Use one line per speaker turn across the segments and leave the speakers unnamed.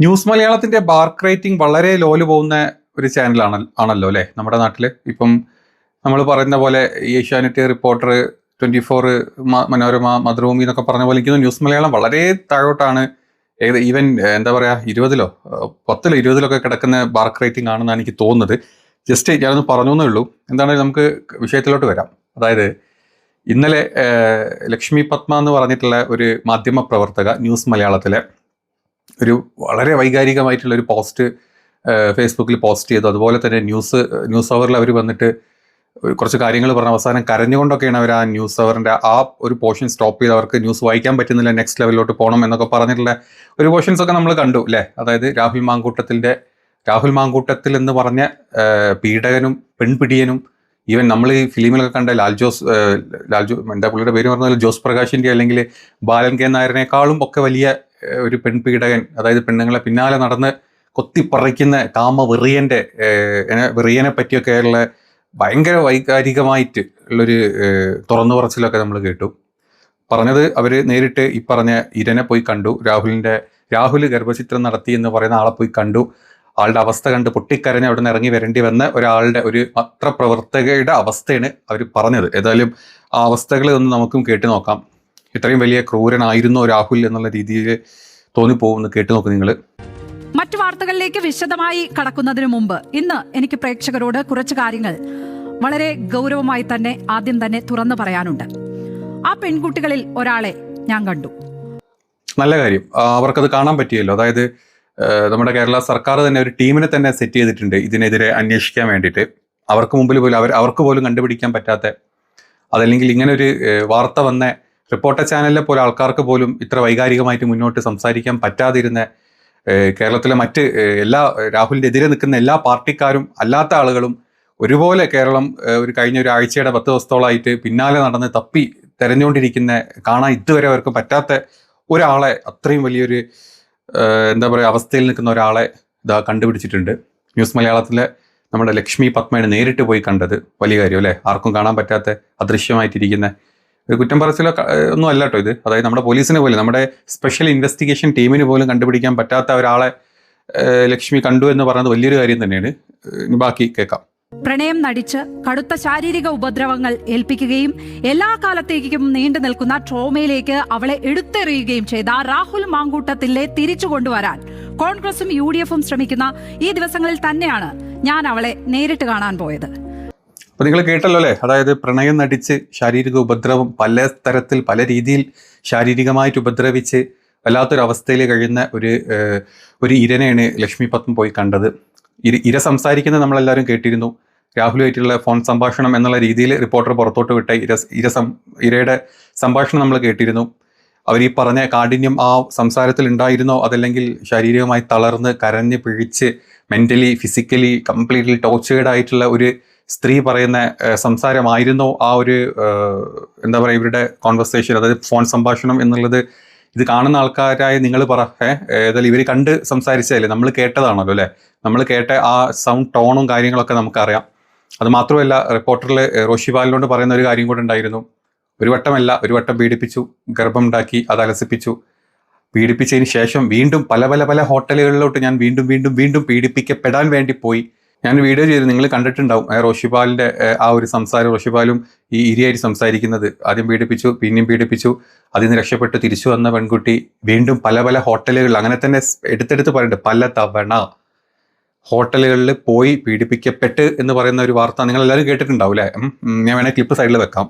News മലയാളത്തിന്റെ BARC rating വളരെ ലോൽ പോകുന്ന ഒരു ചാനലാണ് ആണല്ലോ അല്ലേ? നമ്മുടെ നാട്ടിൽ ഇപ്പം നമ്മൾ പറയുന്ന പോലെ Asianet reporter twenty four Manorama Mathrubhumi എന്നൊക്കെ പറഞ്ഞ പോലെ എനിക്ക് ന്യൂസ് മലയാളം വളരെ താഴോട്ടാണ്. ഏത് ഈവൻ എന്താ പറയാ ഇരുപതിലോ പത്തിലോ ഇരുപതിലോ ഒക്കെ കിടക്കുന്ന ബാർക്ക് റേറ്റിംഗ് ആണെന്നാണ് എനിക്ക് തോന്നുന്നത്. ജസ്റ്റ് ഞാനൊന്ന് പറഞ്ഞു എന്നേ ഉള്ളൂ. എന്താണെങ്കിലും നമുക്ക് വിഷയത്തിലോട്ട് വരാം. അതായത് ഇന്നലെ ലക്ഷ്മി പത്മ എന്ന് പറഞ്ഞിട്ടുള്ള ഒരു മാധ്യമ പ്രവർത്തക ന്യൂസ് മലയാളത്തിലെ ഒരു വളരെ വൈകാരികമായിട്ടുള്ള ഒരു പോസ്റ്റ് ഫേസ്ബുക്കിൽ പോസ്റ്റ് ചെയ്തു. അതുപോലെ തന്നെ ന്യൂസ് ന്യൂസ് അവറിൽ അവർ വന്നിട്ട് കുറച്ച് കാര്യങ്ങൾ പറഞ്ഞ അവസാനം കരഞ്ഞുകൊണ്ടൊക്കെയാണ് അവർ ആ ന്യൂസ് അവറിന്റെ ആ ഒരു പോർഷൻ സ്റ്റോപ്പ് ചെയ്ത് അവർക്ക് ന്യൂസ് വായിക്കാൻ പറ്റുന്നില്ല നെക്സ്റ്റ് ലെവലിലോട്ട് പോകണം എന്നൊക്കെ പറഞ്ഞിട്ടുള്ള ഒരു പോർഷൻസ് ഒക്കെ നമ്മൾ കണ്ടു അല്ലേ അതായത് രാഹുൽ മാങ്കൂട്ടത്തിന്റെ രാഹുൽ മാങ്കൂട്ടത്തിൽ എന്ന് പറഞ്ഞ പീഡകനും പെൺപിടിയനും ഈവൻ നമ്മൾ ഈ ഫിലിമിലൊക്കെ കണ്ട ലാൽ ജോസ് ലാൽ ജോ എന്താ പുള്ളിയുടെ പേര് പറഞ്ഞാൽ ജോസ് പ്രകാശിന്റെ അല്ലെങ്കിൽ ബാലൻ കെ നായരനേക്കാളും ഒക്കെ വലിയ ഒരു പെൺപീഡകൻ അതായത് പെണ്ണുങ്ങളെ പിന്നാലെ നടന്ന് കൊത്തിപ്പറിക്കുന്ന കാമ വെറിയന്റെ വെറിയനെ പറ്റിയൊക്കെ ഉള്ള ഭയങ്കര വൈകാരികമായിട്ട് ഉള്ളൊരു തുറന്നു പറച്ചിലൊക്കെ നമ്മൾ കേട്ടു. പറഞ്ഞത് അവർ നേരിട്ട് ഈ പറഞ്ഞ ഇരനെ പോയി കണ്ടു. രാഹുലിന്റെ രാഹുൽ ഗർഭചിത്രം നടത്തി എന്ന് പറയുന്ന ആളെ പോയി കണ്ടു. ആളുടെ അവസ്ഥ കണ്ട് പൊട്ടിക്കരഞ്ഞ് അവിടെ നിന്ന് ഇറങ്ങി വരേണ്ടി വന്ന ഒരാളുടെ ഒരു പത്രപ്രവർത്തകയുടെ അവസ്ഥയാണ് അവർ പറഞ്ഞത്. ഏതായാലും ആ അവസ്ഥകളിൽ ഒന്ന് നമുക്കും കേട്ട് നോക്കാം. ഇത്രയും വലിയ ക്രൂരനായിരുന്നോ രാഹുൽ എന്നുള്ള രീതിയിൽ തോന്നിപ്പോകുമെന്ന് കേട്ടു നോക്ക് നിങ്ങൾ
മറ്റു വാർത്തകളിലേക്ക് വിശദമായി കടക്കുന്നതിന് മുമ്പ് ഇന്ന് എനിക്ക് പ്രേക്ഷകരോട് കുറച്ച് കാര്യങ്ങൾ വളരെ ഗൗരവമായി തന്നെ ആദ്യം തന്നെ തുറന്നു പറയാനുണ്ട്. ആ പെൺകുട്ടികളിൽ ഒരാളെ ഞാൻ കണ്ടു.
നല്ല കാര്യം. അവർക്കത് കാണാൻ പറ്റിയല്ലോ. അതായത് നമ്മുടെ കേരള സർക്കാർ തന്നെ ഒരു ടീമിനെ തന്നെ സെറ്റ് ചെയ്തിട്ടുണ്ട് ഇതിനെതിരെ അന്വേഷിക്കാൻ വേണ്ടിയിട്ട്. അവർക്ക് മുമ്പിൽ പോലും അവർ അവർക്ക് പോലും കണ്ടുപിടിക്കാൻ പറ്റാത്ത അതല്ലെങ്കിൽ ഇങ്ങനെ ഒരു വാർത്ത വന്ന റിപ്പോർട്ടർ ചാനലിലെ പോലെ ആൾക്കാർക്ക് പോലും ഇത്ര വൈകാരികമായിട്ട് മുന്നോട്ട് സംസാരിക്കാൻ പറ്റാതിരുന്ന കേരളത്തിലെ മറ്റ് എല്ലാ രാഹുലിന്റെ എതിരെ നിൽക്കുന്ന എല്ലാ പാർട്ടിക്കാരും അല്ലാത്ത ആളുകളും ഒരുപോലെ കേരളം ഒരു കഴിഞ്ഞ ഒരു ആഴ്ചയുടെ പത്ത് ദിവസത്തോളമായിട്ട് പിന്നാലെ നടന്ന് തപ്പി തെരഞ്ഞുകൊണ്ടിരിക്കുന്ന കാണാൻ ഇതുവരെ അവർക്ക് പറ്റാത്ത ഒരാളെ അത്രയും വലിയൊരു എന്താ പറയുക അവസ്ഥയിൽ നിൽക്കുന്ന ഒരാളെ ഇതാ കണ്ടുപിടിച്ചിട്ടുണ്ട്. ന്യൂസ് മലയാളത്തിലെ നമ്മുടെ ലക്ഷ്മി പത്മയാണ് നേരിട്ട് പോയി കണ്ടത്. വലിയ കാര്യം അല്ലേ? ആർക്കും കാണാൻ പറ്റാത്ത അദൃശ്യമായിട്ടിരിക്കുന്ന ഒരു കുറ്റം പറച്ചിലോ ഒന്നും അല്ല കേട്ടോ ഇത്. അതായത് നമ്മുടെ പോലീസിനെ പോലും നമ്മുടെ സ്പെഷ്യൽ ഇൻവെസ്റ്റിഗേഷൻ ടീമിന് പോലും കണ്ടുപിടിക്കാൻ പറ്റാത്ത ഒരാളെ ലക്ഷ്മി കണ്ടു എന്ന് പറയുന്നത് വലിയൊരു കാര്യം തന്നെയാണ്. ബാക്കി കേൾക്കാം.
പ്രണയം നടിച്ച് കടുത്ത ശാരീരിക ഉപദ്രവങ്ങൾ ഏൽപ്പിക്കുകയും എല്ലാ കാലത്തേക്കും നീണ്ടു നിൽക്കുന്ന ട്രോമയിലേക്ക് അവളെ എടുത്തെറിയുകയും ചെയ്ത രാഹുൽ മാങ്കൂട്ടത്തിലെ തിരിച്ചു കൊണ്ടുവരാൻ കോൺഗ്രസും യു ശ്രമിക്കുന്ന ഈ ദിവസങ്ങളിൽ തന്നെയാണ് ഞാൻ അവളെ നേരിട്ട് കാണാൻ പോയത്.
അപ്പൊ നിങ്ങൾ കേട്ടല്ലോ അല്ലേ? അതായത് പ്രണയം നടിച്ച് ശാരീരിക ഉപദ്രവം പല തരത്തിൽ പല രീതിയിൽ ശാരീരികമായിട്ട് ഉപദ്രവിച്ച് വല്ലാത്തൊരവസ്ഥയിൽ കഴിയുന്ന ഒരു ഒരു ഇരനെയാണ് ലക്ഷ്മി പത്മ പോയി കണ്ടത്. ഇര ഇര സംസാരിക്കുന്നത് നമ്മളെല്ലാവരും കേട്ടിരുന്നു. രാഹുലുമായിട്ടുള്ള ഫോൺ സംഭാഷണം എന്നുള്ള രീതിയിൽ റിപ്പോർട്ടർ പുറത്തോട്ട് വിട്ട ഇര ഇര സം ഇരയുടെ സംഭാഷണം നമ്മൾ കേട്ടിരുന്നു. അവർ ഈ പറഞ്ഞ കാഠിന്യം ആ സംസാരത്തിൽ ഉണ്ടായിരുന്നോ? അതല്ലെങ്കിൽ ശാരീരികമായി തളർന്ന് കരഞ്ഞ് പിഴിച്ച് മെന്റലി ഫിസിക്കലി കംപ്ലീറ്റ്ലി ടോർച്ചേർഡ് ആയിട്ടുള്ള ഒരു സ്ത്രീ പറയുന്ന സംസാരമായിരുന്നോ ആ ഒരു എന്താ പറയുക ഇവരുടെ കോൺവെർസേഷൻ അതായത് ഫോൺ സംഭാഷണം എന്നുള്ളത് ഇത് കാണുന്ന ആൾക്കാരായി നിങ്ങൾ പറ ഏതായാലും ഇവർ കണ്ട് സംസാരിച്ചതല്ലേ? നമ്മൾ കേട്ടതാണല്ലോ അല്ലേ? നമ്മൾ കേട്ട ആ സൗണ്ട് ടോണും കാര്യങ്ങളൊക്കെ നമുക്കറിയാം. അത് മാത്രമല്ല റിപ്പോർട്ടറിൽ റോഷി ബാലിനോട് പറയുന്ന ഒരു കാര്യം കൂടെ ഉണ്ടായിരുന്നു. ഒരു വട്ടമല്ല ഒരു വട്ടം പീഡിപ്പിച്ചു ഗർഭമുണ്ടാക്കി അത് അലസിപ്പിച്ചു. പീഡിപ്പിച്ചതിന് ശേഷം വീണ്ടും പല പല പല ഹോട്ടലുകളിലോട്ട് ഞാൻ വീണ്ടും വീണ്ടും വീണ്ടും പീഡിപ്പിക്കപ്പെടാൻ വേണ്ടി പോയി. ഞാൻ വീഡിയോ ചെയ്ത് നിങ്ങൾ കണ്ടിട്ടുണ്ടാവും. റോഷിപാലിന്റെ ആ ഒരു സംസാരം. റോഷിപാലും ഈ ഇരിയായിട്ട് സംസാരിക്കുന്നത്. ആദ്യം പീഡിപ്പിച്ചു പിന്നെയും പീഡിപ്പിച്ചു. അതിൽ നിന്ന് രക്ഷപ്പെട്ട് തിരിച്ചു വന്ന പെൺകുട്ടി വീണ്ടും പല പല ഹോട്ടലുകളിൽ അങ്ങനെ തന്നെ എടുത്തെടുത്ത് പറയുന്നുണ്ട് പല തവണ ഹോട്ടലുകളിൽ പോയി പീഡിപ്പിക്കപ്പെട്ട് എന്ന് പറയുന്ന ഒരു വാർത്ത നിങ്ങൾ എല്ലാവരും കേട്ടിട്ടുണ്ടാവും അല്ലേ? ഞാൻ വേണേൽ ക്ലിപ്പ് സൈഡിൽ വെക്കാം.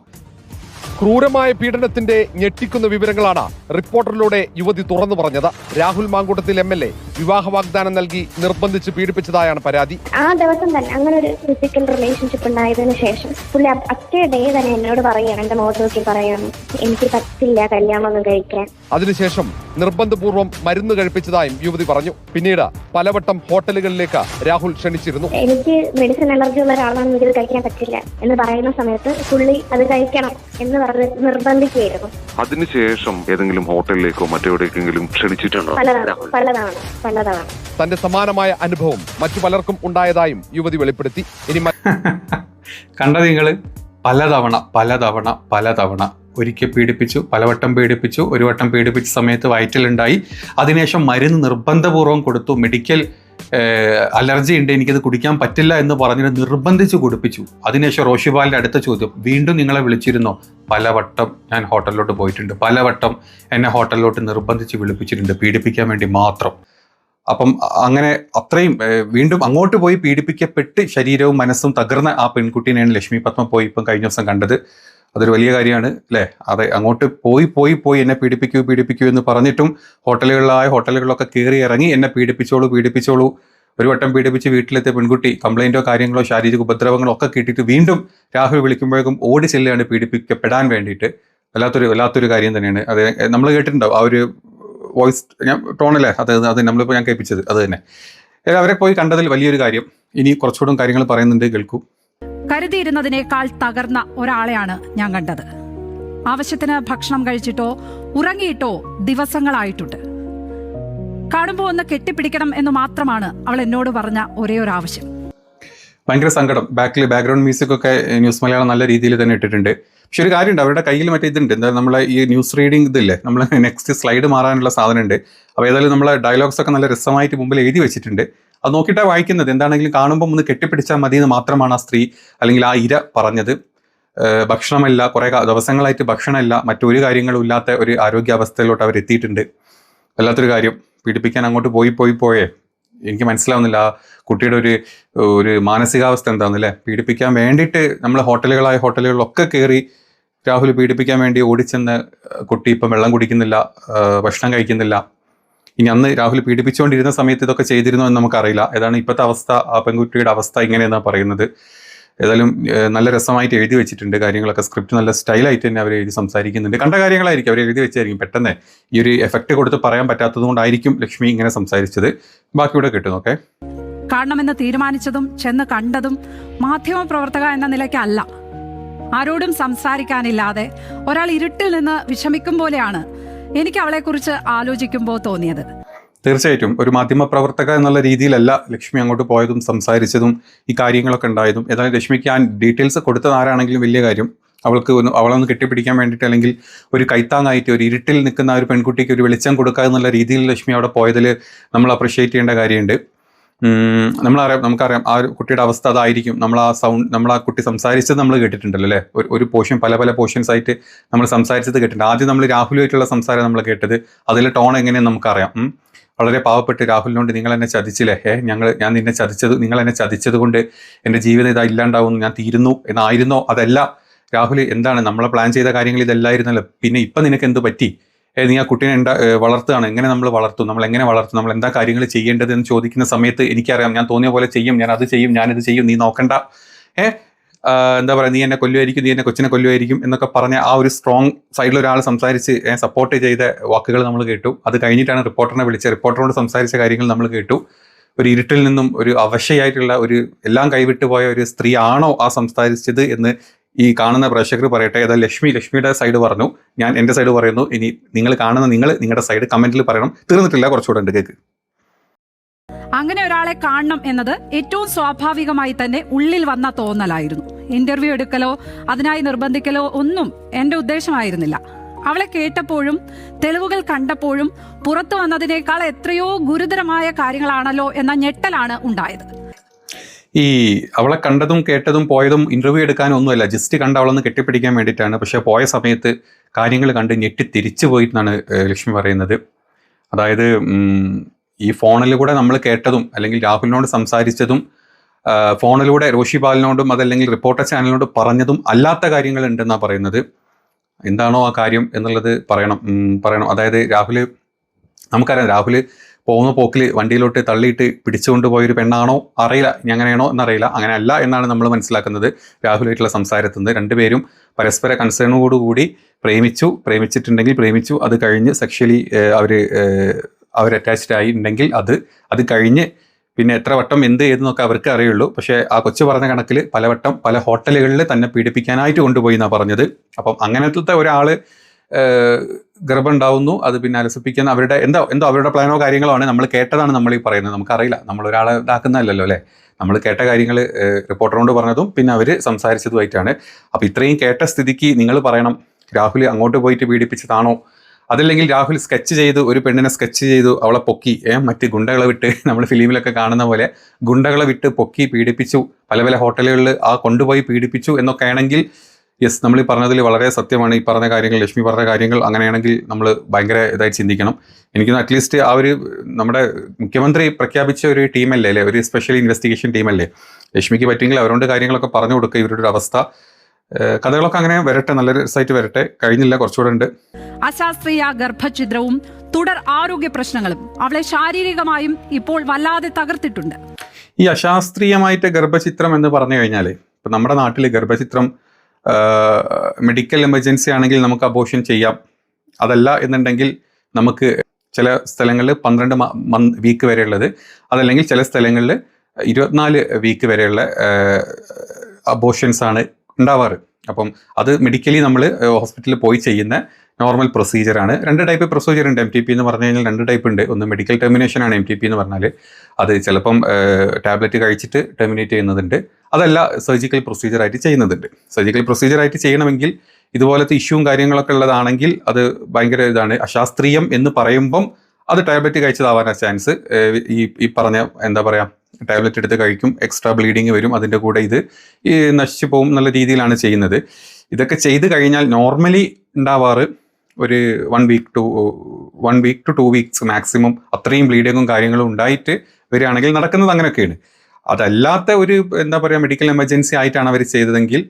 ക്രൂരമായ പീഡനത്തിന്റെ ഞെട്ടിക്കുന്ന വിവരങ്ങളാണ് റിപ്പോർട്ടറിലൂടെ യുവതി തുറന്നു പറഞ്ഞത്. Rahul Mankoottathil M L A വിവാഹ വാഗ്ദാനം നൽകി നിർബന്ധിച്ച് പീഡിപ്പിച്ചതായാണ് പരാതി.
ആ ദിവസം തന്നെ അങ്ങനെ ഒരു ഫിസിക്കൽ റിലേഷൻഷിപ്പ് ഉണ്ടായതിനു ശേഷം പുള്ളി അറ്റേ ഡേ തന്നെ എന്നോട് പറയുകയാണ് എന്റെ മുഖത്ത് നോക്കി പറയാണ് എനിക്ക് പറ്റില്ല കല്യാണം കഴിക്കാൻ.
അതിനുശേഷം നിർബന്ധപൂർവം മരുന്ന് കഴിപ്പിച്ചതായും യുവതി പറഞ്ഞു. പിന്നീട് പലവട്ടം ഹോട്ടലുകളിലേക്ക് രാഹുൽ ക്ഷണിച്ചിരുന്നു.
എനിക്ക് മെഡിസിൻ അലർജി ഉള്ള ഒരാളാണെങ്കിൽ ഇത് കഴിക്കാൻ പറ്റില്ല എന്ന് പറയുന്ന സമയത്ത് പുള്ളി അത് കഴിക്കണം എന്ന് നിർബന്ധിക്കുകയായിരുന്നു.
അതിനുശേഷം ഏതെങ്കിലും ഹോട്ടലിലേക്കോ മറ്റെവിടേക്കെങ്കിലും ക്ഷണിച്ചിട്ടുണ്ടോ?
പലതാണ് പലതാണ്
തന്റെ സമാനമായ അനുഭവം മറ്റു പലർക്കും ഉണ്ടായതായും യുവതി വെളിപ്പെടുത്തി. ഇനി കണ്ട
നിങ്ങൾ? നിങ്ങൾ പലതവണ പലതവണ പലതവണ. ഒരിക്കൽ പീഡിപ്പിച്ചു പലവട്ടം പീഡിപ്പിച്ചു ഒരു വട്ടം പീഡിപ്പിച്ച സമയത്ത് വയറ്റിലുണ്ടായി. അതിനുശേഷം മരുന്ന് നിർബന്ധപൂർവം കൊടുത്തു. മെഡിക്കൽ അലർജി ഉണ്ട് എനിക്കത് കുടിക്കാൻ പറ്റില്ല എന്ന് പറഞ്ഞിട്ട് നിർബന്ധിച്ച് കുടിപ്പിച്ചു. അതിനുശേഷം റോഷിബാലിന്റെ അടുത്ത ചോദ്യം വീണ്ടും നിങ്ങളെ വിളിച്ചിരുന്നോ? പലവട്ടം ഞാൻ ഹോട്ടലിലോട്ട് പോയിട്ടുണ്ട്. പലവട്ടം എന്നെ ഹോട്ടലിലോട്ട് നിർബന്ധിച്ച് വിളിപ്പിച്ചിട്ടുണ്ട് പീഡിപ്പിക്കാൻ വേണ്ടി മാത്രം. അപ്പം അങ്ങനെ അത്രയും വീണ്ടും അങ്ങോട്ട് പോയി പീഡിപ്പിക്കപ്പെട്ട് ശരീരവും മനസ്സും തകർന്ന ആ പെൺകുട്ടീനെയാണ് ലക്ഷ്മി പത്മ പോയി ഇപ്പം കഴിഞ്ഞ ദിവസം കണ്ടത്. അതൊരു വലിയ കാര്യമാണ് അല്ലേ? അത് അങ്ങോട്ട് പോയി പോയി പോയി എന്നെ പീഡിപ്പിക്കൂ പീഡിപ്പിക്കൂ എന്ന് പറഞ്ഞിട്ടും ഹോട്ടലുകളിലായ ഹോട്ടലുകളിലൊക്കെ കയറി ഇറങ്ങി എന്നെ പീഡിപ്പിച്ചോളൂ പീഡിപ്പിച്ചോളൂ. ഒരു വട്ടം പീഡിപ്പിച്ച് വീട്ടിലെത്തിയ പെൺകുട്ടി കംപ്ലൈന്റോ കാര്യങ്ങളോ ശാരീരിക ഉപദ്രവങ്ങളോ ഒക്കെ കിട്ടിയിട്ട് വീണ്ടും രാഹുൽ വിളിക്കുമ്പോഴേക്കും ഓടി ചെല്ലുകയാണ് പീഡിപ്പിക്കപ്പെടാൻ വേണ്ടിയിട്ട്. വല്ലാത്തൊരു വല്ലാത്തൊരു കാര്യം തന്നെയാണ്. അത് നമ്മൾ കേട്ടിട്ടുണ്ടാവും ആ ഒരു വോയിസ് ഞാൻ ടോണല്ലേ? അത് അത് നമ്മളിപ്പോൾ ഞാൻ കേൾപ്പിച്ചത് അത് തന്നെ. അവരെ പോയി കണ്ടതിൽ വലിയൊരു കാര്യം. ഇനി കുറച്ചുകൂടും കാര്യങ്ങൾ പറയുന്നുണ്ട് കേൾക്കൂ.
കരുതിയിരുന്നതിനേക്കാൾ തകർന്ന ഒരാളെയാണ് ഞാൻ കണ്ടത്. ആവശ്യത്തിന് ഭക്ഷണം കഴിച്ചിട്ടോ ഉറങ്ങിയിട്ടോ ദിവസങ്ങളായിട്ടുണ്ട്. കാണുമ്പോൾ ഒന്ന് കെട്ടിപ്പിടിക്കണം എന്ന് മാത്രമാണ് അവൾ എന്നോട് പറഞ്ഞ ഒരേ ഒരു ആവശ്യം.
ഭയങ്കര സങ്കടം. ബാക്കിൽ ബാക്ക്ഗ്രൗണ്ട് മ്യൂസിക് ഒക്കെ ന്യൂസ് മലയാളം നല്ല രീതിയിൽ തന്നെ ഇട്ടിട്ടുണ്ട്. പക്ഷെ ഒരു കാര്യമുണ്ട് അവരുടെ കയ്യിൽ മറ്റേ ഇതുണ്ട്. എന്താ നമ്മളെ ഈ ന്യൂസ് റീഡിംഗ് ഇതില്ലേ? നമ്മൾ നെക്സ്റ്റ് സ്ലൈഡ് മാറാനുള്ള സാധനം ഉണ്ട് അപ്പോൾ ഏതായാലും നമ്മളെ ഡയലോഗ്സ് ഒക്കെ നല്ല രസമായിട്ട് മുമ്പിൽ എഴുതി വെച്ചിട്ടുണ്ട്. അത് നോക്കിയിട്ടാ വായിക്കുന്നത്. എന്താണെങ്കിലും കാണുമ്പോൾ ഒന്ന് കെട്ടിപ്പിടിച്ചാൽ മതി എന്ന് മാത്രമാണ് ആ സ്ത്രീ അല്ലെങ്കിൽ ആ ഇര പറഞ്ഞത്. ഭക്ഷണമല്ല കുറേ ദിവസങ്ങളായിട്ട് ഭക്ഷണമല്ല മറ്റൊരു കാര്യങ്ങളും ഇല്ലാത്ത ഒരു ആരോഗ്യാവസ്ഥയിലോട്ട് അവർ എത്തിയിട്ടുണ്ട്. വല്ലാത്തൊരു കാര്യം. പീഡിപ്പിക്കാൻ അങ്ങോട്ട് പോയി പോയി പോയേ. എനിക്ക് മനസ്സിലാവുന്നില്ല. ആ കുട്ടിയുടെ ഒരു ഒരു മാനസികാവസ്ഥ എന്താണെന്നല്ലേ പീഡിപ്പിക്കാൻ വേണ്ടിയിട്ട് നമ്മൾ ഹോട്ടലുകളായ ഹോട്ടലുകളിലൊക്കെ കയറി രാഹുൽ പീഡിപ്പിക്കാൻ വേണ്ടി ഓടിച്ചെന്ന് കുട്ടി ഇപ്പം വെള്ളം കുടിക്കുന്നില്ല ഭക്ഷണം കഴിക്കുന്നില്ല. ഇനി അന്ന് രാഹുൽ പീഡിപ്പിച്ചുകൊണ്ടിരുന്ന സമയത്ത് ഇതൊക്കെ ചെയ്തിരുന്നോ എന്ന് നമുക്കറിയില്ല. ഏതാണ് ഇപ്പോഴത്തെ അവസ്ഥ ആ പെൺകുട്ടിയുടെ അവസ്ഥ ഇങ്ങനെയെന്നാണ് പറയുന്നത്. ഏതായാലും നല്ല രസമായിട്ട് എഴുതി വെച്ചിട്ടുണ്ട് കാര്യങ്ങളൊക്കെ. സ്ക്രിപ്റ്റ് നല്ല സ്റ്റൈലായിട്ട് തന്നെ അവർ എഴുതി സംസാരിക്കുന്നുണ്ട്. കണ്ട കാര്യങ്ങളായിരിക്കും. അവർ എഴുതി വെച്ചായിരിക്കും പെട്ടെന്ന് ഈ ഒരു എഫക്റ്റ് കൊടുത്ത് പറയാൻ പറ്റാത്തത് കൊണ്ടായിരിക്കും ലക്ഷ്മി ഇങ്ങനെ സംസാരിച്ചത്. ബാക്കിയുടെ കിട്ടും ഓക്കെ?
കാണണമെന്ന് തീരുമാനിച്ചതും ചെന്ന് കണ്ടതും മാധ്യമ പ്രവർത്തക എന്ന നിലയ്ക്കല്ല. ആരോടും സംസാരിക്കാനില്ലാതെ ഒരാൾ ഇരുട്ടിൽ നിന്ന് വിഷമിക്കും പോലെയാണ് എനിക്ക് അവളെക്കുറിച്ച് ആലോചിക്കുമ്പോൾ തോന്നിയത്.
തീർച്ചയായിട്ടും. ഒരു മാധ്യമ പ്രവർത്തക എന്നുള്ള രീതിയിലല്ല ലക്ഷ്മി അങ്ങോട്ട് പോയതും സംസാരിച്ചതും ഈ കാര്യങ്ങളൊക്കെ ഉണ്ടായതും. ഏതായാലും ലക്ഷ്മിക്ക് ആ ഡീറ്റെയിൽസ് കൊടുത്തത് ആരാണെങ്കിലും വലിയ കാര്യം. അവൾക്ക് ഒന്ന് അവളൊന്ന് കെട്ടിപ്പിടിക്കാൻ വേണ്ടിയിട്ട് അല്ലെങ്കിൽ ഒരു കൈത്താങ്ങായിട്ട് ഒരു ഇരുട്ടിൽ നിൽക്കുന്ന ഒരു പെൺകുട്ടിക്ക് ഒരു വെളിച്ചം കൊടുക്കുക എന്നുള്ള രീതിയിൽ ലക്ഷ്മി അവിടെ പോയതിൽ നമ്മൾ അപ്രിഷ്യേറ്റ് ചെയ്യേണ്ട കാര്യമുണ്ട്. നമ്മളറിയാം നമുക്കറിയാം ആ ഒരു കുട്ടിയുടെ അവസ്ഥ അതായിരിക്കും. നമ്മൾ ആ സൗണ്ട് നമ്മൾ ആ കുട്ടി സംസാരിച്ചത് നമ്മൾ കേട്ടിട്ടുണ്ടല്ലോ അല്ലേ? ഒരു ഒരു പോർഷൻ പല പല പോർഷൻസ് ആയിട്ട് നമ്മൾ സംസാരിച്ചത് കേട്ടിട്ടുണ്ട്. ആദ്യം നമ്മൾ രാഹുലുമായിട്ടുള്ള സംസാരം നമ്മൾ കേട്ടത് അതിലെ ടോൺ എങ്ങനെയെന്ന് നമുക്കറിയാം. വളരെ പാവപ്പെട്ട് രാഹുലിനോട് നിങ്ങൾ എന്നെ ചതിച്ചില്ലേ? ഞങ്ങൾ ഞാൻ നിന്നെ ചതിച്ചത് നിങ്ങൾ എന്നെ ചതിച്ചത് കൊണ്ട് എന്റെ ജീവിതം ഇതാ ഇല്ലാണ്ടാവുന്നു ഞാൻ തീരുന്നു എന്നായിരുന്നോ? അതല്ല രാഹുൽ എന്താണ് നമ്മളെ പ്ലാൻ ചെയ്ത കാര്യങ്ങൾ ഇതല്ലായിരുന്നല്ലോ. പിന്നെ ഇപ്പം നിനക്ക് എന്ത് പറ്റി? നീ ആ കുട്ടീനെ ഉണ്ടാ വളർത്തുകയാണ്? എങ്ങനെ നമ്മൾ വളർത്തും? നമ്മൾ എങ്ങനെ വളർത്തും? നമ്മൾ എന്താ കാര്യങ്ങൾ ചെയ്യേണ്ടത് എന്ന് ചോദിക്കുന്ന സമയത്ത് എനിക്കറിയാം. ഞാൻ തോന്നിയ പോലെ ചെയ്യും. ഞാൻ അത് ചെയ്യും. ഞാൻ ഞാനിത് ചെയ്യും. നീ നോക്കണ്ട. ഏ എന്താ പറയുക നീ എന്നെ കൊല്ലുമായിരിക്കും നീ എന്നെ കൊച്ചിനെ കൊല്ലുമായിരിക്കും എന്നൊക്കെ പറഞ്ഞ ആ ഒരു സ്ട്രോങ് സൈഡിൽ ഒരാൾ സംസാരിച്ച് സപ്പോർട്ട് ചെയ്ത വാക്കുകൾ നമ്മൾ കേട്ടു. അത് കഴിഞ്ഞിട്ടാണ് റിപ്പോർട്ടറിനെ വിളിച്ച റിപ്പോർട്ടറോട് സംസാരിച്ച കാര്യങ്ങൾ നമ്മൾ കേട്ടു. ഒരു ഇരുട്ടിൽ നിന്നും ഒരു അവശയായിട്ടുള്ള ഒരു എല്ലാം കൈവിട്ടു പോയ ഒരു സ്ത്രീ ആണോ ആ സംസാരിച്ചത് എന്ന് ഈ കാണുന്ന പ്രേക്ഷകർ പറയട്ടെ ഏതാ ലക്ഷ്മി ലക്ഷ്മിയുടെ സൈഡ് പറഞ്ഞു. ഞാൻ എന്റെ സൈഡ് പറയുന്നു. ഇനി നിങ്ങൾ കാണുന്ന നിങ്ങൾ നിങ്ങളുടെ സൈഡ് കമന്റിൽ പറയണം. തീർന്നിട്ടില്ല കുറച്ചുകൂടെ ഉണ്ട് കേക്ക്.
അങ്ങനെ ഒരാളെ കാണണം എന്നത് ഏറ്റവും സ്വാഭാവികമായി തന്നെ ഉള്ളിൽ വന്ന തോന്നലായിരുന്നു. ഇന്റർവ്യൂ എടുക്കലോ അതിനായി നിർബന്ധിക്കലോ ഒന്നും എന്റെ ഉദ്ദേശമായിരുന്നില്ല. അവളെ കേട്ടപ്പോഴും തെളിവുകൾ കണ്ടപ്പോഴും പുറത്തു വന്നതിനേക്കാൾ എത്രയോ ഗുരുതരമായ കാര്യങ്ങളാണല്ലോ എന്ന ഞെട്ടലാണ് ഉണ്ടായത്.
ഈ അവളെ കണ്ടതും കേട്ടതും പോയതും ഇന്റർവ്യൂ എടുക്കാനും ഒന്നുമല്ല ജസ്റ്റ് കണ്ട അവളൊന്ന് കെട്ടിപ്പിടിക്കാൻ വേണ്ടിയിട്ടാണ്. പക്ഷേ പോയ സമയത്ത് കാര്യങ്ങൾ കണ്ട് ഞെട്ടി തിരിച്ചു പോയിട്ടാണ് ലക്ഷ്മി പറയുന്നത്. അതായത് ഈ ഫോണിലൂടെ നമ്മൾ കേട്ടതും അല്ലെങ്കിൽ രാഹുലിനോട് സംസാരിച്ചതും ഫോണിലൂടെ റോഷി ബാലിനോടും അതല്ലെങ്കിൽ റിപ്പോർട്ടർ ചാനലിനോട് പറഞ്ഞതും അല്ലാത്ത കാര്യങ്ങൾ ഉണ്ടെന്നാണ് പറയുന്നത്. എന്താണോ ആ കാര്യം എന്നുള്ളത് പറയണം പറയണം. അതായത് രാഹുൽ നമുക്കറിയാം രാഹുൽ പോകുന്ന പോക്കിൽ വണ്ടിയിലോട്ട് തള്ളിയിട്ട് പിടിച്ചുകൊണ്ട് പോയൊരു പെണ്ണാണോ? അറിയില്ല. അങ്ങനെയാണോ എന്നറിയില്ല. അങ്ങനെ അല്ല എന്നാണ് നമ്മൾ മനസ്സിലാക്കുന്നത്. രാഹുലായിട്ടുള്ള സംസാരത്തിൽ നിന്ന് രണ്ടുപേരും പരസ്പര കൺസേണോടുകൂടി പ്രേമിച്ചു. പ്രേമിച്ചിട്ടുണ്ടെങ്കിൽ പ്രേമിച്ചു. അത് കഴിഞ്ഞ് സെക്ഷലി അവർ അവർ അറ്റാച്ച്ഡ് ആയി ഉണ്ടെങ്കിൽ അത് അത് കഴിഞ്ഞ് പിന്നെ എത്ര വട്ടം എന്ത് ചെയ്തെന്നൊക്കെ അവർക്ക് അറിയുള്ളൂ. പക്ഷേ ആ കൊച്ചു പറഞ്ഞ കണക്കിൽ പലവട്ടം പല ഹോട്ടലുകളിൽ തന്നെ പീഡിപ്പിക്കാനായിട്ട് കൊണ്ടുപോയി എന്നാണ് പറഞ്ഞത്. അപ്പം അങ്ങനത്തെ ഒരാൾ ഗർഭം ഉണ്ടാവുന്നു അത് പിന്നെ അലസിപ്പിക്കുന്ന അവരുടെ എന്തോ എന്തോ അവരുടെ പ്ലാനോ കാര്യങ്ങളോ ആണ് നമ്മൾ കേട്ടതാണ് നമ്മൾ ഈ പറയുന്നത്. നമുക്കറിയില്ല. നമ്മൾ ഒരാളെ ഇതാക്കുന്നതല്ലോ അല്ലേ? നമ്മൾ കേട്ട കാര്യങ്ങൾ റിപ്പോർട്ടറോട് പറഞ്ഞതും പിന്നെ അവർ സംസാരിച്ചതുമായിട്ടാണ്. അപ്പോൾ ഇത്രയും കേട്ട സ്ഥിതിക്ക് നിങ്ങൾ പറയണം രാഹുൽ അങ്ങോട്ട് പോയിട്ട് പീഡിപ്പിച്ചതാണോ? അതല്ലെങ്കിൽ രാഹുൽ സ്കെച്ച് ചെയ്ത് ഒരു പെണ്ണിനെ സ്കെച്ച് ചെയ്തു അവളെ പൊക്കി ഏ മറ്റ് ഗുണ്ടകളെ വിട്ട് നമ്മൾ ഫിലിമിലൊക്കെ കാണുന്ന പോലെ ഗുണ്ടകളെ വിട്ട് പൊക്കി പീഡിപ്പിച്ചു. പല പല ഹോട്ടലുകളിൽ ആ കൊണ്ടുപോയി പീഡിപ്പിച്ചു എന്നൊക്കെ ആണെങ്കിൽ യെസ് നമ്മൾ ഈ പറഞ്ഞതിൽ വളരെ സത്യമാണ്. ഈ പറഞ്ഞ കാര്യങ്ങൾ ലക്ഷ്മി പറഞ്ഞ കാര്യങ്ങൾ അങ്ങനെയാണെങ്കിൽ നമ്മൾ ഭയങ്കര ഇതായി ചിന്തിക്കണം. എനിക്ക് അറ്റ്ലീസ്റ്റ് ആ ഒരു നമ്മുടെ മുഖ്യമന്ത്രി പ്രഖ്യാപിച്ച ഒരു ടീമല്ലേ അല്ലേ? ഒരു സ്പെഷ്യൽ ഇൻവെസ്റ്റിഗേഷൻ ടീമല്ലേ? ലക്ഷ്മിക്ക് പറ്റുമെങ്കിൽ അവരോട് കാര്യങ്ങളൊക്കെ പറഞ്ഞു കൊടുക്കുക ഇവരുടെ ഒരു അവസ്ഥ. കഥകളൊക്കെ അങ്ങനെ വരട്ടെ നല്ലൊരു സൈറ്റ് വരട്ടെ. കഴിഞ്ഞില്ല കുറച്ചുകൂടെ ഉണ്ട്.
അശാസ്ത്രീയ ഗർഭഛിദ്രവും തുടർ ആരോഗ്യ പ്രശ്നങ്ങളും അവളെ ശാരീരികമായും ഇപ്പോൾ വല്ലാതെ തകർത്തിട്ടുണ്ട്.
ഈ അശാസ്ത്രീയമായിട്ട് ഗർഭചിത്രം എന്ന് പറഞ്ഞു കഴിഞ്ഞാൽ ഇപ്പം നമ്മുടെ നാട്ടിൽ ഗർഭചിത്രം മെഡിക്കൽ എമർജൻസി ആണെങ്കിൽ നമുക്ക് അബോഷൻ ചെയ്യാം. അതല്ല എന്നുണ്ടെങ്കിൽ നമുക്ക് ചില സ്ഥലങ്ങളിൽ പന്ത്രണ്ട് വീക്ക് വരെയുള്ളത്. അതല്ലെങ്കിൽ ചില സ്ഥലങ്ങളിൽ ഇരുപത്തിനാല് വീക്ക് വരെയുള്ള അബോഷൻസ് ആണ് ഉണ്ടാവാറ്. അപ്പം അത് മെഡിക്കലി നമ്മൾ ഹോസ്പിറ്റലിൽ പോയി ചെയ്യുന്ന നോർമൽ പ്രൊസീജിയറാണ് രണ്ട് ടൈപ്പ് പ്രൊസീജിയർ ഉണ്ട് എം ടി പി എന്ന് പറഞ്ഞു കഴിഞ്ഞാൽ രണ്ട് ടൈപ്പ് ഉണ്ട്. ഒന്ന് മെഡിക്കൽ ടെർമിനേഷൻ ആണ് എം ടി പി എന്ന് പറഞ്ഞാൽ അത് ചിലപ്പം ടാബ്ലറ്റ് കഴിച്ചിട്ട് ടെർമിനേറ്റ് ചെയ്യുന്നതുണ്ട്. അതല്ല സർജിക്കൽ പ്രൊസീജിയർ ആയിട്ട് ചെയ്യുന്നതുണ്ട്. സർജിക്കൽ പ്രൊസീജിയർ ആയിട്ട് ചെയ്യണമെങ്കിൽ ഇതുപോലത്തെ ഇഷ്യൂവും കാര്യങ്ങളൊക്കെ ഉള്ളതാണെങ്കിൽ അത് ഭയങ്കര ഇതാണ് അശാസ്ത്രീയം എന്ന് പറയുമ്പം അത് ടാബ്ലറ്റ് കഴിച്ചതാവാനാണ് ചാൻസ് ഈ ഈ പറഞ്ഞ എന്താ പറയുക ടാബ്ലറ്റ് എടുത്ത് കഴിക്കും എക്സ്ട്രാ ബ്ലീഡിങ് വരും അതിന്റെ കൂടെ ഇത് നശിച്ചു പോകും എന്നുള്ള രീതിയിലാണ് ചെയ്യുന്നത്. ഇതൊക്കെ ചെയ്ത് കഴിഞ്ഞാൽ നോർമലി ഉണ്ടാവാറ് ഒരു one week two one week two two weeks maximum അത്രയും ബ്ലീഡിങ്ങും കാര്യങ്ങളും ഉണ്ടായിട്ട് വരികയാണെങ്കിൽ നടക്കുന്നത് അങ്ങനെയൊക്കെയാണ്. അതല്ലാത്ത ഒരു എന്താ പറയുക മെഡിക്കൽ എമർജൻസി ആയിട്ടാണ് അവർ ചെയ്തതെങ്കിൽ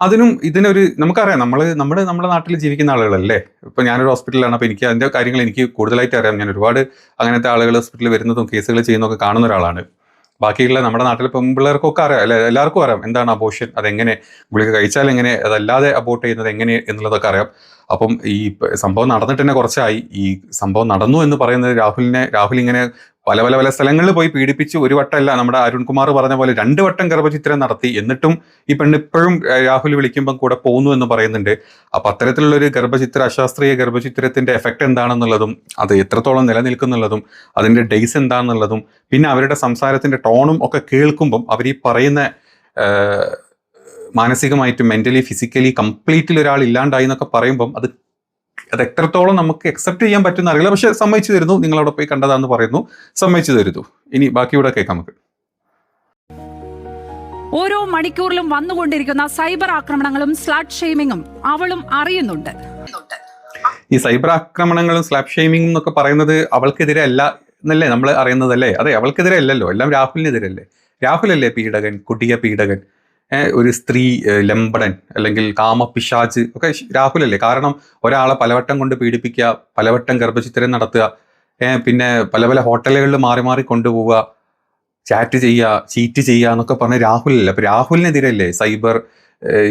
അതിനും ഇതിനൊരു നമുക്കറിയാം നമ്മൾ നമ്മൾ നമ്മുടെ നാട്ടിൽ ജീവിക്കുന്ന ആളുകളല്ലേ? ഇപ്പോൾ ഞാനൊരു ഹോസ്പിറ്റലിലാണ് അപ്പോൾ എനിക്ക് അതിന്റെ കാര്യങ്ങൾ എനിക്ക് കൂടുതലായിട്ട് അറിയാം. ഞാൻ ഒരുപാട് അങ്ങനത്തെ ആളുകൾ ഹോസ്പിറ്റലിൽ വരുന്നതും കേസുകൾ ചെയ്യുന്നതൊക്കെ കാണുന്ന ഒരാളാണ്. ബാക്കിയുള്ള നമ്മുടെ നാട്ടിലെ പെൺപിള്ളേർക്കൊക്കെ അറിയാം അല്ലെ എല്ലാവർക്കും അറിയാം. എന്താണ് അബോഷൻ അതെങ്ങനെ? ഗുളിക കഴിച്ചാൽ എങ്ങനെ? അതല്ലാതെ അബോട്ട് ചെയ്യുന്നത് എങ്ങനെ എന്നുള്ളതൊക്കെ അറിയാം. അപ്പം ഈ സംഭവം നടന്നിട്ട് തന്നെ കുറച്ചായി. ഈ സംഭവം നടന്നു എന്ന് പറയുന്നത് രാഹുലിനെ രാഹുൽ ഇങ്ങനെ പല പല പല സ്ഥലങ്ങളിൽ പോയി പീഡിപ്പിച്ച് ഒരു വട്ടമല്ല നമ്മുടെ അരുൺകുമാർ പറഞ്ഞ പോലെ രണ്ട് വട്ടം ഗർഭചിത്രം നടത്തി. എന്നിട്ടും ഈ പെണ്ണ് ഇപ്പോഴും രാഹുൽ വിളിക്കുമ്പം കൂടെ പോകുന്നു എന്ന് പറയുന്നുണ്ട്. അപ്പൊ അത്തരത്തിലുള്ള ഒരു ഗർഭചിത്ര അശാസ്ത്രീയ ഗർഭചിത്രത്തിന്റെ എഫക്റ്റ് എന്താണെന്നുള്ളതും അത് എത്രത്തോളം നിലനിൽക്കുന്നുള്ളതും അതിന്റെ ഡേയ്സ് എന്താണെന്നുള്ളതും പിന്നെ അവരുടെ സംസാരത്തിന്റെ ടോണും ഒക്കെ കേൾക്കുമ്പം അവർ ഈ പറയുന്ന മാനസികമായിട്ടും മെന്റലി ഫിസിക്കലി കംപ്ലീറ്റ്ലി ഒരാൾ ഇല്ലാണ്ടായി എന്നൊക്കെ പറയുമ്പം അത് അത് എത്രത്തോളം നമുക്ക് അക്സെപ്റ്റ് ചെയ്യാൻ പറ്റുന്ന അറിയില്ല. പക്ഷെ സമ്മതിച്ചു തരുന്നു. നിങ്ങളവിടെ പോയി കണ്ടതാന്ന് പറയുന്നു. സമ്മതിച്ചു തരുന്നു. ഇനി ബാക്കിയൂടെ കേൾക്കാം നമുക്ക്.
ഓരോ മണിക്കൂറിലും വന്നുകൊണ്ടിരിക്കുന്ന സൈബർ ആക്രമണങ്ങളും സ്ലാറ്റ് ഷെയ്മിങ്ങും അവളും അറിയുന്നുണ്ട്.
ഈ സൈബർ ആക്രമണങ്ങളും സ്ലാബ് ഷെയ്മിംഗ് എന്നൊക്കെ പറയുന്നത് അവൾക്കെതിരെ അല്ല എന്നല്ലേ നമ്മൾ അറിയുന്നതല്ലേ? അതെ അവൾക്കെതിരെ അല്ലല്ലോ. എല്ലാം രാഹുലിനെതിരല്ലേ? രാഹുലല്ലേ പീഡകൻ? കുട്ടിയ പീഡകൻ? ഒരു സ്ത്രീ ലംബടൻ അല്ലെങ്കിൽ കാമപിശാജ് ഒക്കെ രാഹുലല്ലേ? കാരണം ഒരാളെ പലവട്ടം കൊണ്ട് പീഡിപ്പിക്കുക പലവട്ടം ഗർഭചിത്രം നടത്തുക പിന്നെ പല പല ഹോട്ടലുകളിൽ മാറി മാറി കൊണ്ടുപോവുക ചാറ്റ് ചെയ്യുക ചീറ്റ് ചെയ്യുക എന്നൊക്കെ പറഞ്ഞ രാഹുലല്ലേ? അപ്പൊ രാഹുലിനെതിരല്ലേ സൈബർ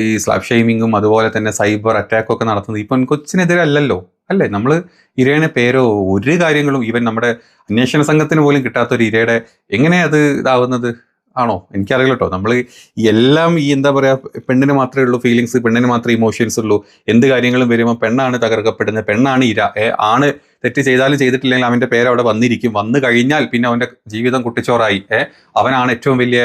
ഈ സ്ലാബ് ഷെയ്മിങ്ങും അതുപോലെ തന്നെ സൈബർ അറ്റാക്കും ഒക്കെ നടത്തുന്നത്? ഇപ്പം കൊച്ചിനെതിരെ അല്ലല്ലോ അല്ലേ? നമ്മൾ ഇരയുടെ പേരോ ഒരു കാര്യങ്ങളും ഈവൻ നമ്മുടെ അന്വേഷണ സംഘത്തിന് പോലും കിട്ടാത്ത ഒരു ഇരയുടെ എങ്ങനെ അത് ഇതാവുന്നത്? ആണോ? എനിക്കറിയില്ല കേട്ടോ നമ്മൾ എല്ലാം ഈ എന്താ പറയുക പെണ്ണിന് മാത്രമേ ഉള്ളൂ ഫീലിങ്സ് പെണ്ണിന് മാത്രമേ ഇമോഷൻസ് ഉള്ളൂ. എന്ത് കാര്യങ്ങളും വരുമ്പോൾ പെണ്ണാണ് തകർക്കപ്പെടുന്നത് പെണ്ണാണ് ഇര. ആണ് തെറ്റ് ചെയ്താലും ചെയ്തിട്ടില്ലെങ്കിൽ അവന്റെ പേര് അവിടെ വന്നിരിക്കും. വന്നു കഴിഞ്ഞാൽ പിന്നെ അവന്റെ ജീവിതം കുട്ടിച്ചോറായി. അവനാണ് ഏറ്റവും വലിയ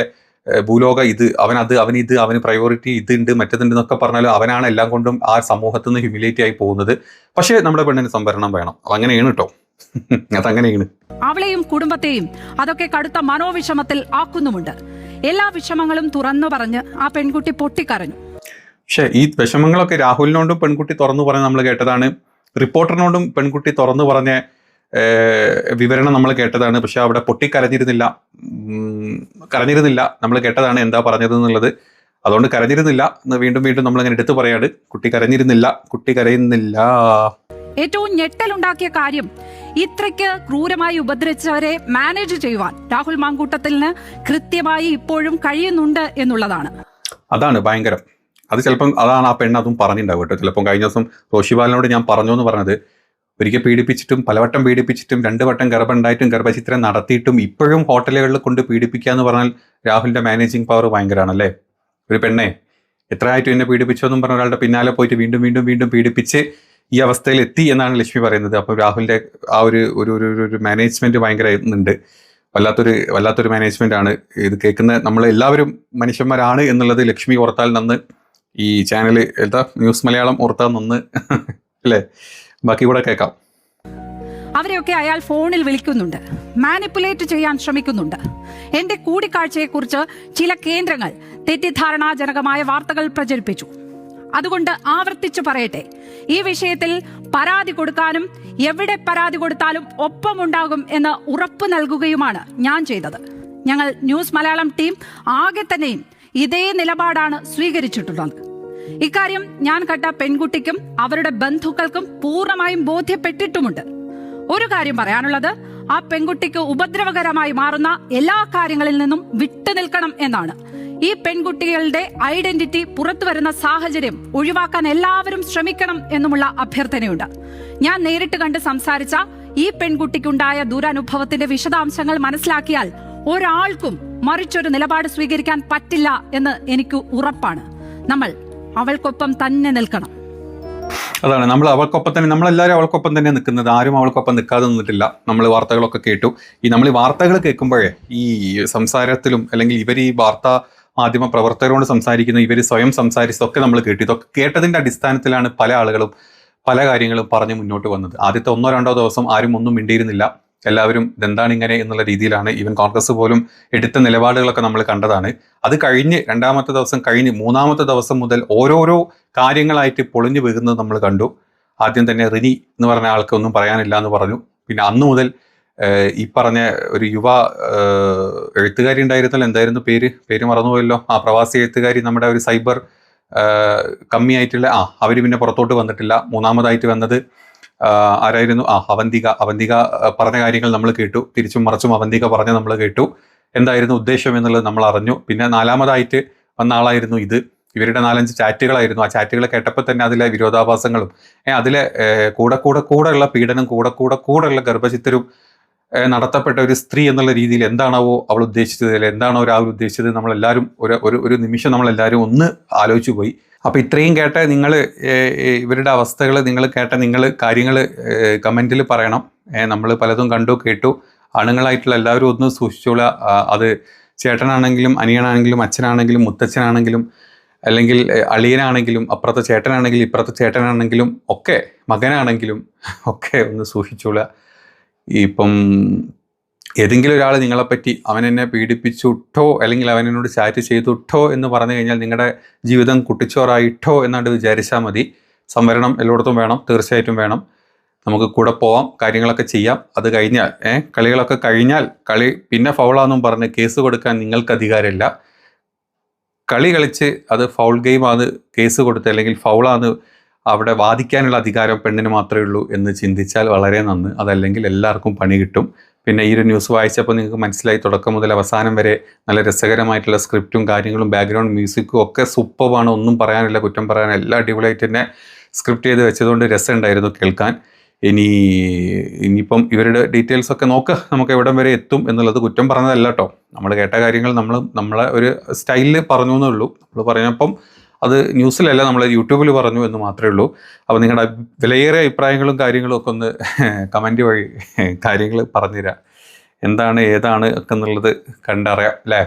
ഭൂലോക ഇത്. അവനത് അവനിത് ഇത് അവന് പ്രയോറിറ്റി ഇതുണ്ട് മറ്റതുണ്ട് എന്നൊക്കെ പറഞ്ഞാലും അവനാണ് എല്ലാം കൊണ്ടും ആ സമൂഹത്തിൽ നിന്ന് ഹ്യൂമിലേറ്റ് ആയി പോകുന്നത്. പക്ഷേ നമ്മുടെ പെണ്ണിന് സംവരണം വേണം. അങ്ങനെയാണ് കേട്ടോ അതങ്ങനെയാണ്.
അവളെയും കുടുംബത്തെയും അതൊക്കെ കടുത്ത മനോവിഷമത്തിൽ ആക്കുന്നുമുണ്ട്. എല്ലാ വിഷമങ്ങളും തുറന്നു പറഞ്ഞ് ആ പെൺകുട്ടി പൊട്ടിക്കരഞ്ഞു.
പക്ഷേ ഈ വിഷമങ്ങളൊക്കെ രാഹുലിനോടും പെൺകുട്ടി തുറന്നു പറഞ്ഞ് നമ്മൾ കേട്ടതാണ്. റിപ്പോർട്ടറിനോടും പെൺകുട്ടി തുറന്നു പറഞ്ഞ വിവരണം നമ്മൾ കേട്ടതാണ്. പക്ഷെ അവിടെ പൊട്ടി കരഞ്ഞിരുന്നില്ല കരഞ്ഞിരുന്നില്ല. നമ്മൾ കേട്ടതാണ് എന്താ പറഞ്ഞത് എന്നുള്ളത് അതുകൊണ്ട് കരഞ്ഞിരുന്നില്ല എന്ന് വീണ്ടും വീണ്ടും നമ്മൾ അങ്ങനെ എടുത്തു പറയാണ്. കുട്ടി കരഞ്ഞിരുന്നില്ല. കുട്ടി കരയുന്നില്ല.
ഏറ്റവും ഞെട്ടലുണ്ടാക്കിയ കാര്യം ഇത്രയ്ക്ക് ക്രൂരമായി ഉപദ്രവിച്ചവരെ മാനേജ് ചെയ്യുവാൻ രാഹുൽ മാങ്കൂട്ടത്തിന് കൃത്യമായി ഇപ്പോഴും കഴിയുന്നുണ്ട് എന്നുള്ളതാണ്.
അതാണ് ഭയങ്കരം. അത് ചിലപ്പം അതാണ് ആ പെണ്ണ് അതും പറഞ്ഞിട്ടുണ്ടാവും ചിലപ്പം കഴിഞ്ഞ ദിവസം റോഷിബാലിനോട് ഞാൻ പറഞ്ഞു എന്ന് പറഞ്ഞത്. ഒരിക്കൽ പീഡിപ്പിച്ചിട്ടും പലവട്ടം പീഡിപ്പിച്ചിട്ടും രണ്ട് വട്ടം ഗർഭമുണ്ടായിട്ടും ഗർഭചിത്രം നടത്തിയിട്ടും ഇപ്പോഴും ഹോട്ടലുകളിൽ കൊണ്ട് പീഡിപ്പിക്കുക എന്ന് പറഞ്ഞാൽ രാഹുലിന്റെ മാനേജിങ് പവർ ഭയങ്കരമാണല്ലേ? ഒരു പെണ്ണെ എത്രയായിട്ടും എന്നെ പീഡിപ്പിച്ചോ എന്നും പറഞ്ഞ ഒരാളുടെ പിന്നാലെ പോയിട്ട് വീണ്ടും വീണ്ടും വീണ്ടും പീഡിപ്പിച്ച് ഈ അവസ്ഥയിൽ എത്തി എന്നാണ് ലക്ഷ്മി പറയുന്നത്. അപ്പോൾ രാഹുലിന്റെ ആ ഒരു ഒരു ഒരു മാനേജ്മെന്റ് ഭയങ്കര ഉണ്ട് വല്ലാത്തൊരു വല്ലാത്തൊരു മാനേജ്മെന്റ് ആണ് ഇത് കേൾക്കുന്ന നമ്മൾ എല്ലാവരും മനുഷ്യന്മാരാണ് എന്നുള്ളത് ലക്ഷ്മി ഓർത്താൽ നന്ന് ഈ ചാനൽ എന്താ? ന്യൂസ് മലയാളം ഓർത്താൽ നിന്ന് അല്ലേ? ബാക്കി കൂടെ കേൾക്കാം.
അവരെയൊക്കെ അയാൾ ഫോണിൽ വിളിക്കുന്നുണ്ട്. മാനിപ്പുലേറ്റ് ചെയ്യാൻ ശ്രമിക്കുന്നുണ്ട്. എന്റെ കൂടിക്കാഴ്ചയെക്കുറിച്ച് ചില കേന്ദ്രങ്ങൾ തെറ്റിദ്ധാരണാജനകമായ വാർത്തകൾ പ്രചരിപ്പിച്ചു. അതുകൊണ്ട് ആവർത്തിച്ചു പറയട്ടെ. ഈ വിഷയത്തിൽ പരാതി കൊടുക്കാനും എവിടെ പരാതി കൊടുത്താലും ഒപ്പമുണ്ടാകും എന്ന് ഉറപ്പു നൽകുകയുമാണ് ഞാൻ ചെയ്തത്. ഞങ്ങൾ ന്യൂസ് മലയാളം ടീം ആകെ തന്നെയും ഇതേ നിലപാടാണ് സ്വീകരിച്ചിട്ടുള്ളത്. ഇക്കാര്യം ഞാൻ കണ്ട പെൺകുട്ടിക്കും അവരുടെ ബന്ധുക്കൾക്കും പൂർണമായും ബോധ്യപ്പെട്ടിട്ടുമുണ്ട്. ഒരു കാര്യം പറയാനുള്ളത് ആ പെൺകുട്ടിക്ക് ഉപദ്രവകരമായി മാറുന്ന എല്ലാ കാര്യങ്ങളിൽ നിന്നും വിട്ടുനിൽക്കണം എന്നാണ്. ഈ പെൺകുട്ടികളുടെ ഐഡന്റിറ്റി പുറത്തു വരുന്ന സാഹചര്യം ഒഴിവാക്കാൻ എല്ലാവരും ശ്രമിക്കണം എന്നുമുള്ള അഭ്യർത്ഥനയുണ്ട്. ഞാൻ നേരിട്ട് കണ്ട് സംസാരിച്ച ഈ പെൺകുട്ടിക്കുണ്ടായ ദുരനുഭവത്തിന്റെ വിശദാംശങ്ങൾ മനസ്സിലാക്കിയാൽ ഒരാൾക്കും മറിച്ചൊരു നിലപാട് സ്വീകരിക്കാൻ പറ്റില്ല എന്ന് എനിക്ക് ഉറപ്പാണ്. നമ്മൾ അവൾക്കൊപ്പം തന്നെ നിൽക്കണം.
അതാണ്. നമ്മൾ അവൾക്കൊപ്പം തന്നെ നമ്മളെല്ലാവരും അവൾക്കൊപ്പം തന്നെ നിൽക്കുന്നത്. ആരും അവൾക്കൊപ്പം നിൽക്കാതെ നിന്നിട്ടില്ല. നമ്മൾ വാർത്തകളൊക്കെ കേട്ടു. ഈ നമ്മൾ ഈ വാർത്തകൾ കേൾക്കുമ്പോഴേ ഈ സംസാരത്തിലും അല്ലെങ്കിൽ ഇവർ ഈ വാർത്താ മാധ്യമ പ്രവർത്തകരോട് സംസാരിക്കുന്ന ഇവർ സ്വയം സംസാരിച്ചതൊക്കെ നമ്മൾ കേട്ടു. ഇതൊക്കെ കേട്ടതിന്റെ അടിസ്ഥാനത്തിലാണ് പല ആളുകളും പല കാര്യങ്ങളും പറഞ്ഞ് മുന്നോട്ട് വന്നത്. ആദ്യത്തെ ഒന്നോ രണ്ടോ ദിവസം ആരും ഒന്നും മിണ്ടിയിരുന്നില്ല. എല്ലാവരും ഇതെന്താണ് ഇങ്ങനെ എന്നുള്ള രീതിയിലാണ് ഈവൻ കോൺഗ്രസ് പോലും എടുത്ത നിലപാടുകളൊക്കെ നമ്മൾ കണ്ടതാണ്. അത് കഴിഞ്ഞ് രണ്ടാമത്തെ ദിവസം കഴിഞ്ഞ് മൂന്നാമത്തെ ദിവസം മുതൽ ഓരോരോ കാര്യങ്ങളായിട്ട് പൊളിഞ്ഞു വീകുന്നത് നമ്മൾ കണ്ടു. ആദ്യം തന്നെ റിനി എന്ന് പറഞ്ഞ ആൾക്ക് ഒന്നും പറയാനില്ല എന്ന് പറഞ്ഞു. പിന്നെ അന്നു മുതൽ ഈ പറഞ്ഞ ഒരു യുവ എഴുത്തുകാരി ഉണ്ടായിരുന്നല്ലോ. എന്തായിരുന്നു പേര്? പേര് മറന്നുപോയല്ലോ. ആ പ്രവാസി എഴുത്തുകാരി നമ്മുടെ ഒരു സൈബർ കമ്മിയായിട്ടുള്ള ആ അവർ പിന്നെ പുറത്തോട്ട് വന്നിട്ടില്ല. മൂന്നാമതായിട്ട് വന്നത് ആരായിരുന്നു? ആ അവന്തിക. അവന്തിക പറഞ്ഞ കാര്യങ്ങൾ നമ്മൾ കേട്ടു. തിരിച്ചും മറിച്ചും അവന്തിക പറഞ്ഞ് നമ്മൾ കേട്ടു. എന്തായിരുന്നു ഉദ്ദേശം എന്നുള്ളത് നമ്മൾ അറിഞ്ഞു. പിന്നെ നാലാമതായിട്ട് വന്ന ആളായിരുന്നു ഇത്. ഇവരുടെ നാലഞ്ച് ചാറ്റുകളായിരുന്നു. ആ ചാറ്റുകൾ കേട്ടപ്പോൾ തന്നെ അതിലെ വിരോധാഭാസങ്ങളും അതിലെ കൂടെ കൂടെ കൂടെ ഉള്ള പീഡനം കൂടെ കൂടെ കൂടെ ഉള്ള ഗർഭചിത്തരും നടത്തപ്പെട്ട ഒരു സ്ത്രീ എന്നുള്ള രീതിയിൽ എന്താണാവോ അവൾ ഉദ്ദേശിച്ചത് അല്ലെങ്കിൽ എന്താണോ രാഹുൽ ഉദ്ദേശിച്ചത് നമ്മളെല്ലാവരും ഒരു ഒരു ഒരു നിമിഷം നമ്മളെല്ലാവരും ഒന്ന് ആലോചിച്ചു പോയി. അപ്പോൾ ഇത്രയും കേട്ട നിങ്ങൾ ഇവരുടെ അവസ്ഥകൾ നിങ്ങൾ കേട്ട നിങ്ങൾ കാര്യങ്ങൾ കമന്റിൽ പറയണം. നമ്മൾ പലതും കണ്ടു കേട്ടു. ആണുങ്ങളായിട്ടുള്ള എല്ലാവരും ഒന്ന് സൂക്ഷിച്ചോളുക അത് ചേട്ടനാണെങ്കിലും അനിയനാണെങ്കിലും അച്ഛനാണെങ്കിലും മുത്തച്ഛനാണെങ്കിലും അല്ലെങ്കിൽ അളിയനാണെങ്കിലും അപ്പുറത്തെ ചേട്ടനാണെങ്കിലും ഇപ്പുറത്തെ ചേട്ടനാണെങ്കിലും ഒക്കെ മകനാണെങ്കിലും ഒക്കെ ഒന്ന് സൂക്ഷിച്ചോളുക ഇപ്പം ഏതെങ്കിലും ഒരാൾ നിങ്ങളെപ്പറ്റി അവൻ എന്നെ പീഡിപ്പിച്ചുട്ടോ അല്ലെങ്കിൽ അവൻ എന്നോട് ചാറ്റ് ചെയ്തുട്ടോ എന്ന് പറഞ്ഞു കഴിഞ്ഞാൽ നിങ്ങളുടെ ജീവിതം കുട്ടിച്ചോറായിട്ടോ എന്നാണ്ട് വിചാരിച്ചാൽ മതി. സംവരണം എല്ലായിടത്തും വേണം തീർച്ചയായിട്ടും വേണം. നമുക്ക് കൂടെ പോവാം കാര്യങ്ങളൊക്കെ ചെയ്യാം. അത് കഴിഞ്ഞാൽ ഏഹ് കളികളൊക്കെ കഴിഞ്ഞാൽ കളി പിന്നെ ഫൗളാന്നും പറഞ്ഞ് കേസ് കൊടുക്കാൻ നിങ്ങൾക്ക് അധികാരമില്ല. കളി കളിച്ച് അത് ഫൗൾ ഗെയിമാണ് കേസ് കൊടുത്ത് അല്ലെങ്കിൽ ഫൗളാന്ന് അവിടെ വാദിക്കാനുള്ള അധികാരം പെണ്ണിന് മാത്രമേ ഉള്ളൂ എന്ന് ചിന്തിച്ചാൽ വളരെ നന്ന്. അതല്ലെങ്കിൽ എല്ലാവർക്കും പണി കിട്ടും. പിന്നെ ഈ ഒരു ന്യൂസ് വായിച്ചപ്പോൾ നിങ്ങൾക്ക് മനസ്സിലായി. തുടക്കം മുതൽ അവസാനം വരെ നല്ല രസകരമായിട്ടുള്ള സ്ക്രിപ്റ്റും കാര്യങ്ങളും ബാക്ക്ഗ്രൗണ്ട് മ്യൂസിക്കും ഒക്കെ സൂപ്പറാണ് ഒന്നും പറയാനില്ല കുറ്റം പറയാനില്ല. എല്ലാ അടിപൊളിയായിട്ട് തന്നെ സ്ക്രിപ്റ്റ് ചെയ്ത് വെച്ചതുകൊണ്ട് രസമുണ്ടായിരുന്നു കേൾക്കാൻ. ഇനി ഇനിയിപ്പം ഇവരുടെ ഡീറ്റെയിൽസ് ഒക്കെ നോക്ക്. നമുക്ക് എവിടം വരെ എത്തും എന്നുള്ളത് കുറ്റം പറഞ്ഞതല്ല കേട്ടോ. നമ്മൾ കേട്ട കാര്യങ്ങൾ നമ്മൾ നമ്മളെ ഒരു സ്റ്റൈലിൽ പറഞ്ഞു എന്നേ ഉള്ളൂ. നമ്മൾ പറഞ്ഞപ്പം അത് ന്യൂസിലല്ല നമ്മൾ യൂട്യൂബിൽ പറഞ്ഞു എന്ന് മാത്രമേ ഉള്ളൂ. അപ്പോൾ നിങ്ങളുടെ വിലയേറിയ അഭിപ്രായങ്ങളും കാര്യങ്ങളും ഒക്കെ ഒന്ന് കമന്റ് വഴി കാര്യങ്ങൾ പറഞ്ഞുതരാം എന്താണ് ഏതാണ് ഒക്കെ എന്നുള്ളത് കണ്ടറിയാം അല്ലേ?